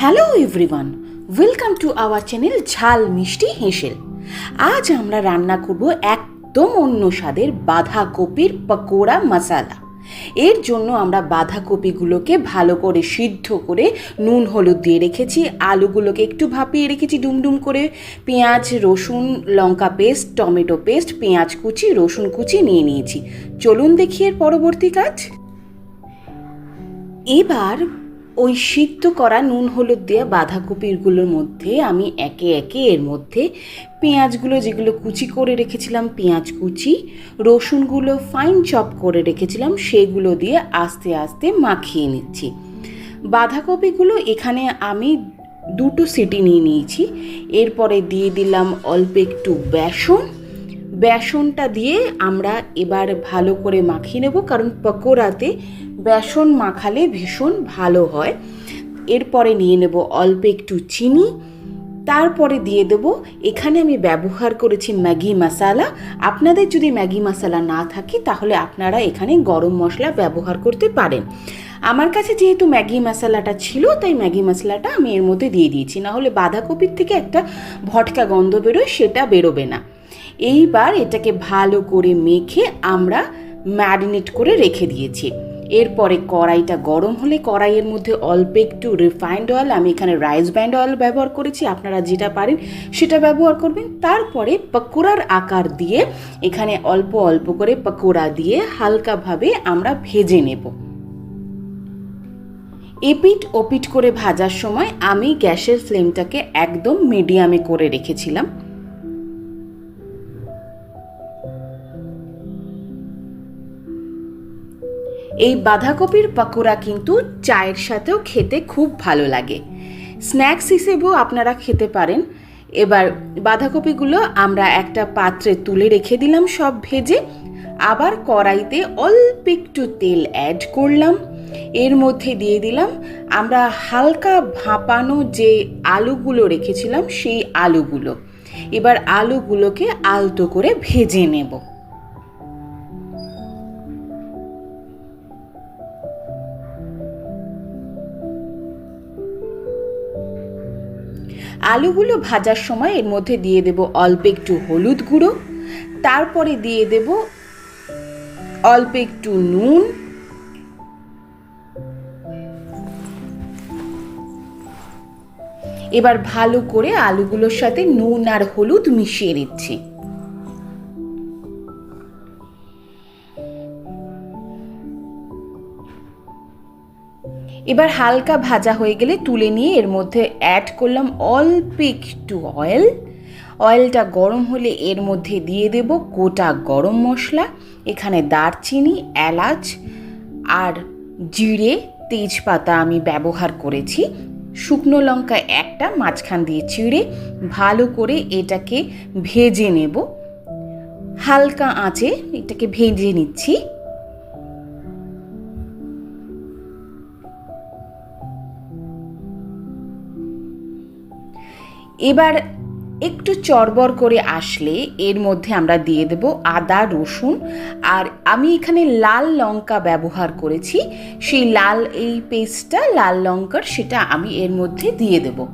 Hello everyone welcome to our channel Jhal Mishti Heshel আজ আমরা রান্না করব একদম অন্য স্বাদের বাঁধাকপির পকোড়া মশালা। এর জন্য আমরা বাঁধাকপিগুলোকে ভালো করে সিদ্ধ করে নুন, হলুদ দিয়ে রেখেছি। আলুগুলোকে একটু ভাপিয়ে রেখেছি, ডুমডুম করে। পেঁয়াজ, রসুন, লঙ্কা পেস্ট, টমেটো পেস্ট, পেঁয়াজ কুচি, রসুন কুচি নিয়ে নিয়েছি। চলুন দেখি এর পরবর্তী কাজ। এবার ওই সিদ্ধ করা নুন হলুদ দেওয়া বাঁধাকপিরগুলোর মধ্যে আমি একে একে এর মধ্যে পেঁয়াজগুলো যেগুলো কুচি করে রেখেছিলাম, পেঁয়াজ কুচি, রসুনগুলো ফাইন চপ করে রেখেছিলাম, সেগুলো দিয়ে আস্তে আস্তে মাখিয়ে নিচ্ছি। বাঁধাকপিগুলো এখানে আমি দুটো সিটি নিয়ে নিয়েছি, এরপরে দিয়ে দিলাম অল্প একটু বেসন বেসনটা দিয়ে আমরা এবার ভালো করে মাখিয়ে নেব, কারণ পকোড়াতে বেসন মাখালে ভীষণ ভালো হয়। এরপরে নিয়ে নেব অল্প একটু চিনি। তারপরে দিয়ে দেব, এখানে আমি ব্যবহার করেছি ম্যাগি মশালা। আপনাদের যদি ম্যাগি মশালা না থাকে, তাহলে আপনারা এখানে গরম মশলা ব্যবহার করতে পারেন। আমার কাছে যেহেতু ম্যাগি মশলাটা ছিল, তাই ম্যাগি মশলাটা আমি এর মধ্যে দিয়ে দিয়েছি। না হলে বাঁধাকপির থেকে একটা ভটকা গন্ধ বেরোয়, সেটা বেরোবে না। এইবার এটাকে ভালো করে মেখে আমরা ম্যারিনেট করে রেখে দিয়েছি। এরপরে কড়াইটা গরম হলে কড়াইয়ের মধ্যে অল্প একটু রিফাইন্ড অয়েল আমি এখানে রাইস ব্যান্ড অয়েল ব্যবহার করেছি, আপনারা যেটা পারেন সেটা ব্যবহার করবেন। তারপরে পকোড়ার আকার দিয়ে এখানে অল্প অল্প করে পকোড়া দিয়ে হালকাভাবে আমরা ভেজে নেব। এপিট ওপিট করে ভাজার সময় আমি গ্যাসের ফ্লেমটাকে একদম মিডিয়ামে করে রেখেছিলাম। এই বাঁধাকপির পাকোড়া কিন্তু চায়ের সাথেও খেতে খুব ভালো লাগে। স্ন্যাক্স হিসেবেও আপনারা খেতে পারেন। এবার বাঁধাকপিগুলো আমরা একটা পাত্রে তুলে রেখে দিলাম সব ভেজে। আবার কড়াইতে অল্প একটু তেল অ্যাড করলাম। এর মধ্যে দিয়ে দিলাম আমরা হালকা ভাপানো যে আলুগুলো রেখেছিলাম সেই আলুগুলো। এবার আলুগুলোকে আলতো করে ভেজে নেব। আলুগুলো ভাজার সময় এর মধ্যে দিয়ে দেব অল্প একটু হলুদ গুঁড়ো, তারপরে দিয়ে দেব অল্প একটু নুন। এবার ভালো করে আলুগুলোর সাথে নুন আর হলুদ মিশিয়ে দিচ্ছি এবার হালকা ভাজা হয়ে গেলে তুলে নিয়ে এর মধ্যে অ্যাড করলাম অল্প একটু অয়েল অয়েলটা গরম হলে এর মধ্যে দিয়ে দেব গোটা গরম মশলা, এখানে দারচিনি, এলাচ আর জিরে, তেজপাতা আমি ব্যবহার করেছি। শুকনো লঙ্কা একটা, মাঝখান দিয়ে চিড়ে ভালো করে এটাকে ভেজে নেব। হালকা আঁচে এটাকে ভেজে নিচ্ছি। এবার একটু চরবর করে আসলে এর মধ্যে আমরা দিয়ে দেব আদা, রসুন। আর আমি এখানে লাল লঙ্কা ব্যবহার করেছি। সেই লাল, এই পেস্টটা লাল লঙ্কার সেটা আমি এর মধ্যে দিয়ে দেব।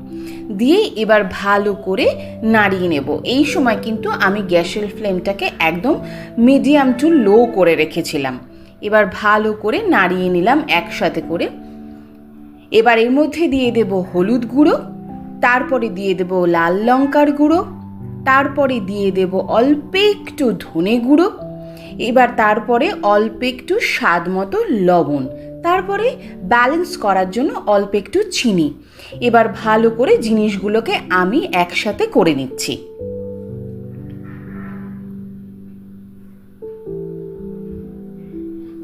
দিয়ে এবার ভালো করে নাড়িয়ে নেব। এই সময় কিন্তু আমি গ্যাসের ফ্লেমটাকে একদম মিডিয়াম টু লো করে রেখেছিলাম। এবার ভালো করে নাড়িয়ে নিলাম একসাথে করে। এবার এর মধ্যে দিয়ে দেব হলুদ গুঁড়ো। তারপরে দিয়ে দেব লাল লঙ্কার গুঁড়ো, তারপরে দিয়ে দেব অল্প একটু ধনে গুঁড়ো, এবার তারপরে অল্প একটু স্বাদ মতো লবণ, তারপরে ব্যালেন্স করার জন্য অল্প একটু চিনি। এবার ভালো করে জিনিসগুলোকে আমি একসাথে করে নিচ্ছি।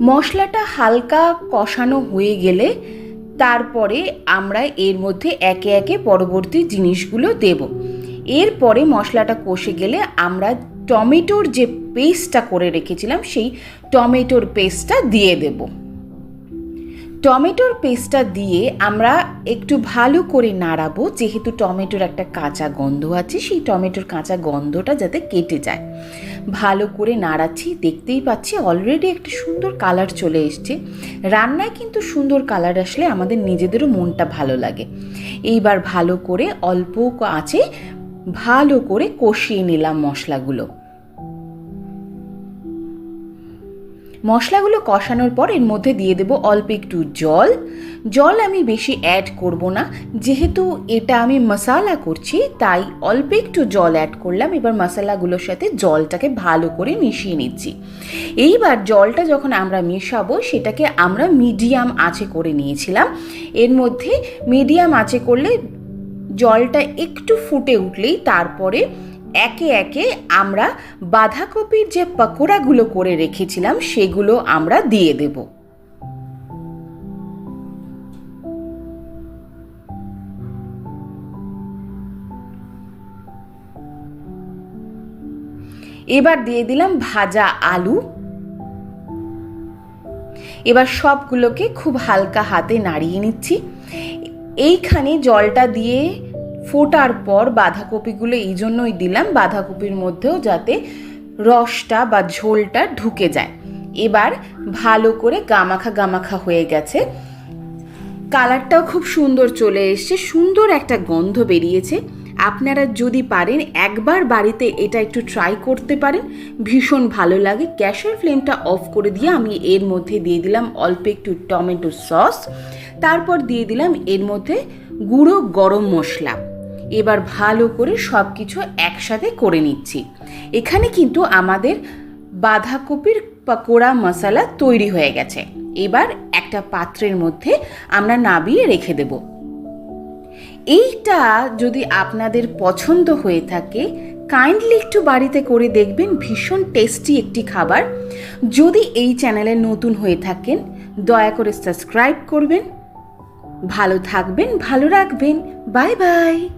মশলাটা হালকা কষানো হয়ে গেলে তারপরে আমরা এর মধ্যে একে একে পরবর্তী জিনিসগুলো দেব। এরপরে মশলাটা কষে গেলে আমরা টমেটোর যে পেস্টটা করে রেখেছিলাম, সেই টমেটোর পেস্টটা দিয়ে দেব। টমেটোর পেস্টটা দিয়ে আমরা একটু ভালো করে নাড়াবো, যেহেতু টমেটোর একটা কাঁচা গন্ধ আছে, সেই টমেটোর কাঁচা গন্ধটা যাতে কেটে যায়। ভালো করে নাড়াচ্ছি, দেখতেই পাচ্ছি অলরেডি একটা সুন্দর কালার চলে এসছে। রান্নায় কিন্তু সুন্দর কালার আসলে আমাদের নিজেদেরও মনটা ভালো লাগে। এইবার ভালো করে অল্প আঁচে ভালো করে কষিয়ে নিলাম মশলাগুলো। মশলাগুলো কষানোর পর এর মধ্যে দিয়ে দেব অল্প একটু জল। জল আমি বেশি অ্যাড করব না। যেহেতু এটা আমি মশালা করছি, তাই অল্প একটু জল অ্যাড করলাম। এবার মশলাগুলোর সাথে জলটাকে ভালো করে মিশিয়ে নিচ্ছি। এইবার জলটা যখন আমরা মেশাবো, সেটাকে আমরা মিডিয়াম আঁচে করে নিয়েছিলাম। এর মধ্যে মিডিয়াম আঁচে করলে জলটা একটু ফুটে উঠলেই তারপরে একে একে আমরা বাঁধাকপির যে পকোড়াগুলো করে রেখেছিলাম, সেগুলো আমরা দিয়ে দেব। এবার দিয়ে দিলাম ভাজা আলু। এবার সবগুলোকে খুব হালকা হাতে নাড়িয়ে নিচ্ছি। এইখানে জলটা দিয়ে ফোটার পর বাঁধাকপিগুলো এই জন্যই দিলাম, বাঁধাকপির মধ্যেও যাতে রসটা বা ঝোলটা ঢুকে যায়। এবার ভালো করে গামাখা গামাখা হয়ে গেছে। কালারটাও খুব সুন্দর চলে এসছে, সুন্দর একটা গন্ধ বেরিয়েছে। আপনারা যদি পারেন একবার বাড়িতে এটা একটু ট্রাই করতে পারেন, ভীষণ ভালো লাগে। গ্যাসের ফ্লেমটা অফ করে দিয়ে আমি এর মধ্যে দিয়ে দিলাম অল্প একটু টমেটো সস, তারপর দিয়ে দিলাম এর মধ্যে গুঁড়ো গরম মশলা। এবার ভালো করে সব কিছু একসাথে করে নিচ্ছি। এখানে কিন্তু আমাদের বাঁধাকপির পকোড়া মশলা তৈরি হয়ে গেছে। এবার একটা পাত্রের মধ্যে আমরা নাবিয়ে রেখে দেব। এইটা যদি আপনাদের পছন্দ হয়ে থাকে কাইন্ডলি একটু বাড়িতে করে দেখবেন, ভীষণ টেস্টি একটি খাবার। যদি এই চ্যানেলে নতুন হয়ে থাকেন, দয়া করে সাবস্ক্রাইব করবেন। ভালো থাকবেন, ভালো রাখবেন। Bye bye